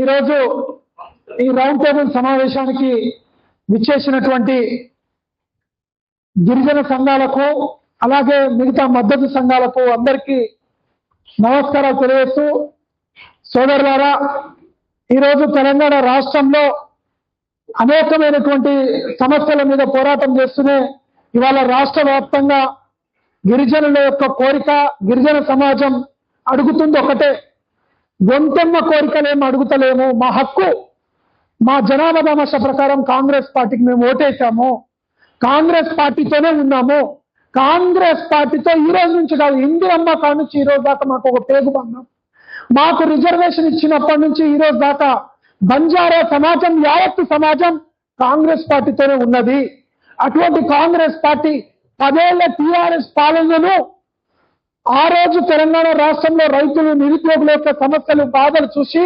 ఈరోజు ఈ round table సమావేశానికి విచ్చేసినటువంటి గిరిజన సంఘాలకు అలాగే మిగతా మద్దతు సంఘాలకు అందరికీ నమస్కారాలు తెలియజేస్తూ సోదరులారా ఈరోజు తెలంగాణ రాష్ట్రంలో అనేకమైనటువంటి సమస్యల మీద పోరాటం చేస్తూనే ఇవాళ రాష్ట్ర వ్యాప్తంగా గిరిజనుల యొక్క కోరిక గిరిజన సమాజం అడుగుతుంది ఒకటే. గొంతెమ్మ కోరికలేం అడుగుతలేము. మా హక్కు మా జనాభా దామాష ప్రకారం కాంగ్రెస్ పార్టీకి మేము ఓటేసాము. కాంగ్రెస్ పార్టీతోనే ఉన్నాము. కాంగ్రెస్ పార్టీతో ఈ రోజు నుంచి కాదు ఇందిరమ్మ కాడ నుంచి ఈ రోజు దాకా మాకు ఒక పేగు బంధం మాకు రిజర్వేషన్ ఇచ్చినప్పటి నుంచి ఈ రోజు దాకా బంజారా సమాజం యావత్తు సమాజం కాంగ్రెస్ పార్టీతోనే ఉన్నది. అటువంటి కాంగ్రెస్ పార్టీ పదేళ్ళ టిఆర్ఎస్ పాలనను ఆ రోజు తెలంగాణ రాష్ట్రంలో రైతులు నిరుద్యోగుల యొక్క సమస్యలు బాధలు చూసి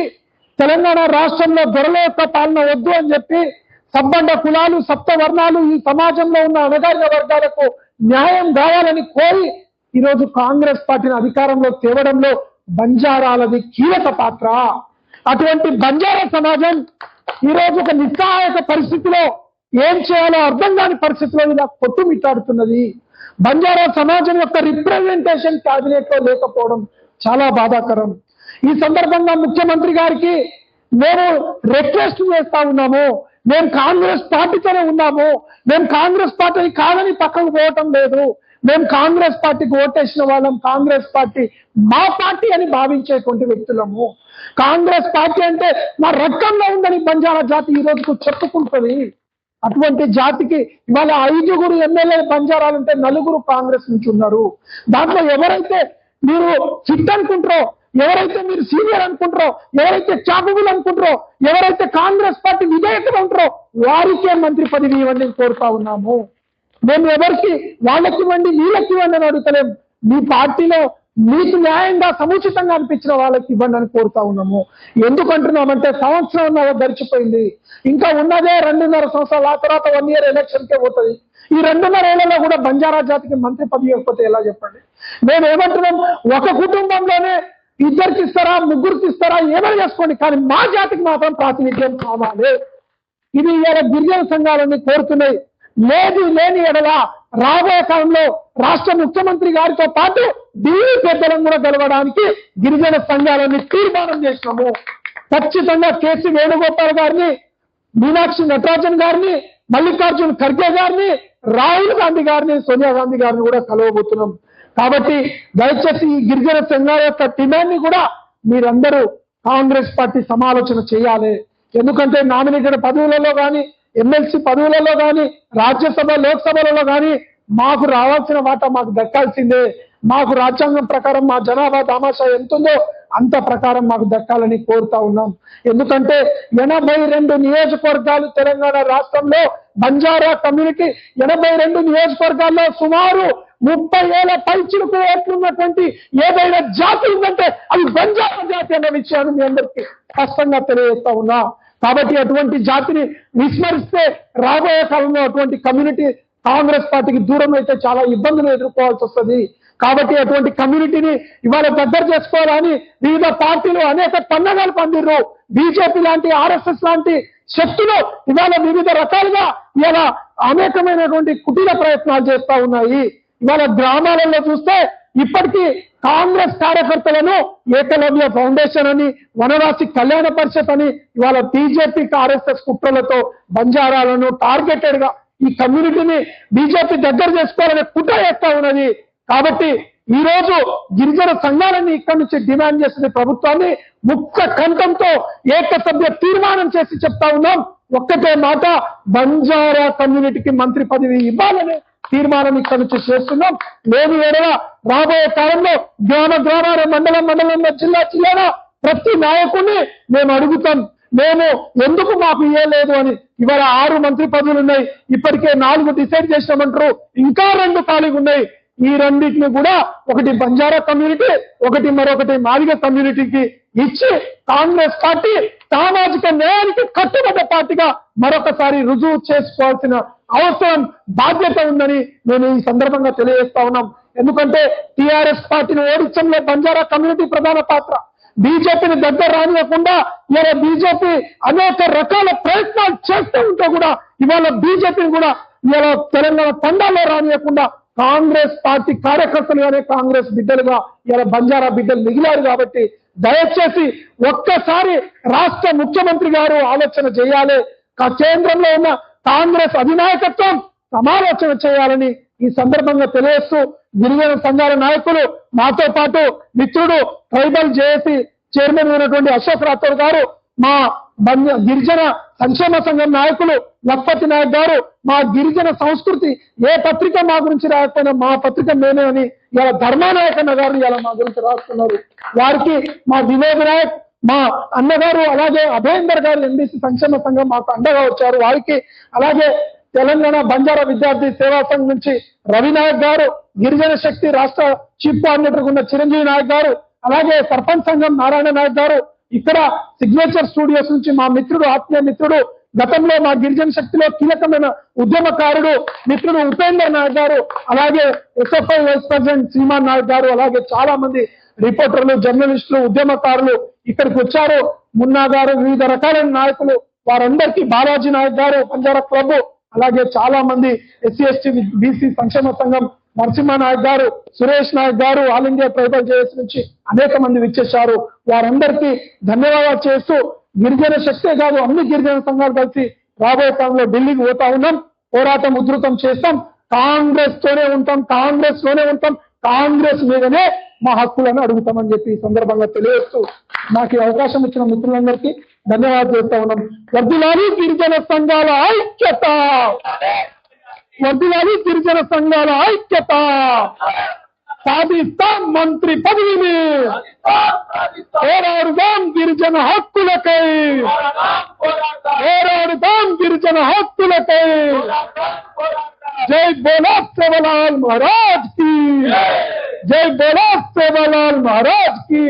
తెలంగాణ రాష్ట్రంలో దొరల యొక్క పాలన వద్దు అని చెప్పి సబ్బండ కులాలు సప్త వర్ణాలు ఈ సమాజంలో ఉన్న అణగారిన వర్గాలకు న్యాయం కావాలని కోరి ఈరోజు కాంగ్రెస్ పార్టీని అధికారంలో తేవడంలో బంజారాలది కీలక పాత్ర. అటువంటి బంజారా సమాజం ఈరోజు ఒక నిస్సహాయక పరిస్థితిలో ఏం చేయాలో అర్థం కాని పరిస్థితిలో ఇలా కొట్టుమిట్టాడుతున్నది బంజారా సమాజం యొక్క రిప్రజెంటేషన్ క్యాబినెట్లో లేకపోవడం చాలా బాధాకరం. ఈ సందర్భంగా ముఖ్యమంత్రి గారికి మేము రిక్వెస్ట్ చేస్తా ఉన్నాము. మేము కాంగ్రెస్ పార్టీతోనే ఉన్నాము. మేము కాంగ్రెస్ పార్టీ కాదని పక్కకు పోవటం లేదు. మేము కాంగ్రెస్ పార్టీకి ఓటేసిన వాళ్ళం. కాంగ్రెస్ పార్టీ మా పార్టీ అని భావించేటువంటి వ్యక్తులము. కాంగ్రెస్ పార్టీ అంటే మా రక్తంలో ఉందని బంజారా జాతి ఈ రోజుకు చెప్పుకుంటుంది. అటువంటి జాతికి ఇవాళ ఐదుగురు ఎమ్మెల్యే బంజారాలంటే నలుగురు కాంగ్రెస్ నుంచి ఉన్నారు దాంట్లో ఎవరైతే మీరు ఫిట్ అనుకుంటారో ఎవరైతే మీరు సీనియర్ అనుకుంటారో ఎవరైతే క్యాపబుల్ అనుకుంటారో ఎవరైతే కాంగ్రెస్ పార్టీ విధేయతగా ఉంటారో వారికే మంత్రి పదవి ఇవ్వండి కోరుతా ఉన్నాము. మేము ఎవరికి వాళ్ళకి ఇవ్వండి వీళ్ళకి ఇవ్వండి అని అడుగుతలేం. మీ పార్టీలో మీకు న్యాయంగా సముచితంగా అనిపించిన వాళ్ళకి ఇవ్వండి అని కోరుతా ఉన్నాము. ఎందుకు అంటున్నామంటే సంవత్సరం గడిచిపోయింది. ఇంకా ఉన్నదే రెండున్నర సంవత్సరాలు ఆ తర్వాత వన్ ఇయర్ ఎలక్షన్ కే పోతుంది. ఈ రెండున్నర ఏళ్ళలో కూడా బంజారా జాతికి మంత్రి పదవి ఇవ్వకపోతే ఎలా చెప్పండి? మేము ఏమంటున్నాం? ఒక కుటుంబంలోనే ఇద్దరికి ఇస్తారా ముగ్గురికి ఇస్తారా ఏమైనా చేసుకోండి. కానీ మా జాతికి మాత్రం ప్రాతినిధ్యం కావాలి. ఇది ఇవాళ గిరిజన సంఘాలన్నీ కోరుతున్నాయి. లేదు లేని ఎడల రాబోయే కాలంలో రాష్ట్ర ముఖ్యమంత్రి గారితో పాటు ఢిల్లీ పెద్దలను కూడా గెలవడానికి గిరిజన సంఘాలని తీర్మానం చేసినాము. ఖచ్చితంగా కేసీ వేణుగోపాల్ గారిని మీనాక్షి నటరాజన్ గారిని మల్లికార్జున్ ఖర్గే గారిని రాహుల్ గాంధీ గారిని సోనియా గాంధీ గారిని కూడా కలవబోతున్నాం. కాబట్టి దయచేసి ఈ గిరిజన సంఘాల యొక్క డిమాండ్ని కూడా మీరందరూ కాంగ్రెస్ పార్టీ సమాలోచన చేయాలి. ఎందుకంటే నామినేటెడ్ పదవులలో కానీ ఎమ్మెల్సీ పదవులలో కానీ రాజ్యసభ లోక్సభలలో కానీ మాకు రావాల్సిన వాటా మాకు దక్కాల్సిందే. మాకు రాజ్యాంగం ప్రకారం మా జనాభా దామాషా ఎంతుందో అంత ప్రకారం మాకు దక్కాలని కోరుతా ఉన్నాం. ఎందుకంటే ఎనభై రెండు నియోజకవర్గాలు తెలంగాణ రాష్ట్రంలో బంజారా కమ్యూనిటీ ఎనభై రెండు నియోజకవర్గాల్లో సుమారు ముప్పై ఏళ్ళ పైచిలకు ఏట్లున్నటువంటి ఏదైనా జాతి ఉందంటే అది బంజారా జాతి అన్న విషయాన్ని మీ అందరికీ స్పష్టంగా తెలియజేస్తా ఉన్నా. కాబట్టి అటువంటి జాతిని విస్మరిస్తే రాబోయే కాలంలో అటువంటి కమ్యూనిటీ కాంగ్రెస్ పార్టీకి దూరం అయితే చాలా ఇబ్బందులు ఎదుర్కోవాల్సి వస్తుంది. కాబట్టి అటువంటి కమ్యూనిటీని ఇవాళ దగ్గర చేసుకోవాలని వివిధ పార్టీలు అనేక పండగలు పొందిర్రు బీజేపీ లాంటి ఆర్ఎస్ఎస్ లాంటి శక్తులు ఇవాళ వివిధ రకాలుగా ఇవాళ అనేకమైనటువంటి కుటీర ప్రయత్నాలు చేస్తా ఉన్నాయి. ఇవాళ గ్రామాలలో చూస్తే ఇప్పటికీ కాంగ్రెస్ కార్యకర్తలను ఏకలవ్య ఫౌండేషన్ అని వనవాసి కళ్యాణ పరిషత్ అని ఇవాళ బీజేపీ ఆర్ఎస్ఎస్ కుట్రలతో బంజారాలను టార్గెటెడ్గా ఈ కమ్యూనిటీని బీజేపీ దగ్గర చేసుకోవాలనే కుట్ర చేస్తా ఉన్నది. కాబట్టి ఈ రోజు గిరిజన సంఘాలన్నీ ఇక్కడి నుంచి డిమాండ్ చేస్తున్న ప్రభుత్వాన్ని ముక్క కంఠంతో ఏకసభ్య తీర్మానం చేసి చెప్తా ఉన్నాం. ఒక్కటే మాట బంజారా కమ్యూనిటీకి మంత్రి పదవి ఇవ్వాలని తీర్మానం ఇక్కడ నుంచి చేస్తున్నాం. లేని వేడగా రాబోయే కాలంలో గ్రామ గ్రామాల మండలం మండలంలో జిల్లా జిల్లాలో ప్రతి నాయకుడిని మేము అడుగుతాం. మేము ఎందుకు మాకు ఇవ్వలేదు అని ఇవాళ ఆరు మంత్రి పదవులు ఉన్నాయి. ఇప్పటికే నాలుగు డిసైడ్ చేసినామంటారు. ఇంకా రెండు ఖాళీగా ఉన్నాయి. ఈ రెండింటిని కూడా ఒకటి బంజారా కమ్యూనిటీ ఒకటి మరొకటి మాదిగ కమ్యూనిటీకి ఇచ్చి కాంగ్రెస్ పార్టీ సామాజిక న్యాయానికి కట్టుబడ్డ పార్టీగా మరొకసారి రుజువు చేసుకోవాల్సిన అవసరం బాధ్యత ఉందని నేను ఈ సందర్భంగా తెలియజేస్తా ఉన్నాం. ఎందుకంటే టిఆర్ఎస్ పార్టీని ఓడించడంలో బంజారా కమ్యూనిటీ ప్రధాన పాత్ర. బీజేపీని దగ్గర రానివ్వకుండా ఇవాళ బీజేపీ అనేక రకాల ప్రయత్నాలు చేస్తూ ఉంటే కూడా ఇవాళ బీజేపీని కూడా ఇవాళ తెలంగాణ తండాల్లో రానివ్వకుండా కాంగ్రెస్ పార్టీ కార్యకర్తలుగానే కాంగ్రెస్ బిడ్డలుగా ఇవాళ బంజారా బిడ్డలు మిగిలారు కాబట్టి దయచేసి ఒక్కసారి రాష్ట్ర ముఖ్యమంత్రి గారు ఆలోచన చేయాలి. కేంద్రంలో ఉన్న కాంగ్రెస్ అధినాయకత్వం సమాలోచన చేయాలని ఈ సందర్భంగా తెలియజేస్తూ గిరిజన సంఘాల నాయకులు మాతో పాటు మిత్రుడు ట్రైబల్ జేఏసీ చైర్మన్ అయినటువంటి అశోక్ రాథోడ్ గారు మా గిరిజన సంక్షేమ సంఘం నాయకులు లక్పతి నాయక్ గారు మా గిరిజన సంస్కృతి ఏ పత్రిక మా గురించి రాకపోయినా మా పత్రిక మేమే అని ఇలా ధర్మానాయకన్న గారు ఇలా మా గురించి రాస్తున్నారు. వారికి మా వినోద్ నాయక్ మా అన్నగారు అలాగే అభయందర్ గారు ఎంబీసీ సంక్షేమ సంఘం మాకు అండగా వచ్చారు. వారికి అలాగే తెలంగాణ బంజారా విద్యార్థి సేవా సంఘం నుంచి రవినాయక్ గారు గిరిజన శక్తి రాష్ట్ర చీఫ్ కోఆర్డినేటర్ ఉన్న చిరంజీవి నాయక్ గారు అలాగే సర్పంచ్ సంఘం నారాయణ నాయక్ గారు ఇక్కడ సిగ్నేచర్ స్టూడియోస్ నుంచి మా మిత్రుడు ఆత్మీయ మిత్రుడు గతంలో మా గిరిజన శక్తిలో కీలకమైన ఉద్యమకారుడు మిత్రుడు ఉపేందర్ నాయక్ గారు అలాగే SFI vice president Sriman Naik గారు అలాగే చాలా మంది రిపోర్టర్లు జర్నలిస్టులు ఉద్యమకారులు ఇక్కడికి వచ్చారు. మున్నా గారు వివిధ రకాలైన నాయకులు వారందరికీ బాలాజీ నాయక్ గారు బంజారా క్లబ్ అలాగే చాలా మంది ఎస్సీ ఎస్టీ బీసీ సంక్షేమ సంఘం నరసింహ నాయక్ గారు సురేష్ నాయక్ గారు ఆల్ ఇండియా ట్రైబల్ జేఎస్ నుంచి అనేక మంది విచ్చేశారు. వారందరికీ ధన్యవాదాలు చేస్తూ గిరిజన శక్తే కాదు అన్ని గిరిజన సంఘాలు కలిసి రాబోయే కాలంలో ఢిల్లీకి పోతా ఉన్నాం పోరాటం ఉధృతం చేస్తాం కాంగ్రెస్ తోనే ఉంటాం కాంగ్రెస్లోనే ఉంటాం కాంగ్రెస్ మీదనే మా హక్కులను అడుగుతామని చెప్పి ఈ సందర్భంగా తెలియజేస్తూ నాకు అవకాశం ఇచ్చిన మిత్రులందరికీ ధన్యవాదాలు చేస్తా ఉన్నాం వర్దిలాలి గిరిజన సంఘాల ఐక్యత వర్దిలాలి గిరిజన సంఘాల ఐక్యత సాధిస్తాం మంత్రి పదవిని పోరాడుదాం గిరిజన హక్కులకై పోరాడుదాం గిరిజన హక్కులకై జై బోలా సేవలాల్ మహారాజ్ కి జై బోలా సేవలాల్ మహారాజ్ కి